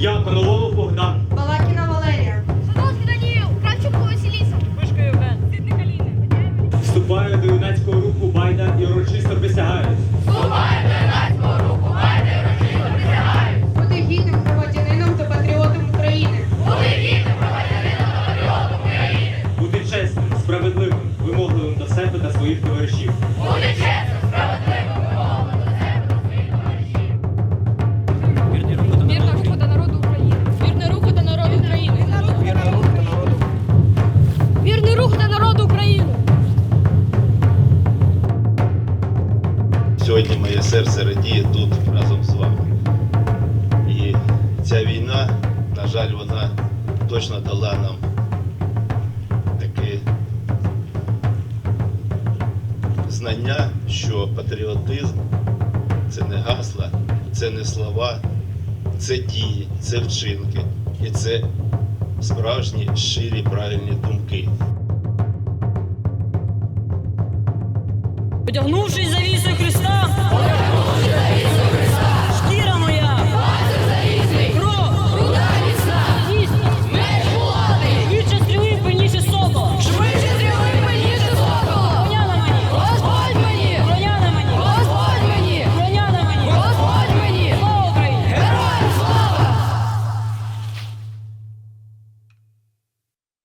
Я Коноволов Богдан. Балакіна Валерія. Садовський Даніїл, Кравчук Василіса. Пишка Євген. Сидник Аліна. Вступаю до юнацького руху Байда і урочисто присягаю. Бути гідним громадянином та патріотом України. Бути чесним, справедливим, вимогливим до себе та своїх товаришів. Сьогодні моє серце радіє тут разом з вами. І ця війна, на жаль, вона точно дала нам таке знання, що патріотизм це не гасла, це не слова, це дії, це вчинки. І це справжні щирі правильні думки. Одягнувшись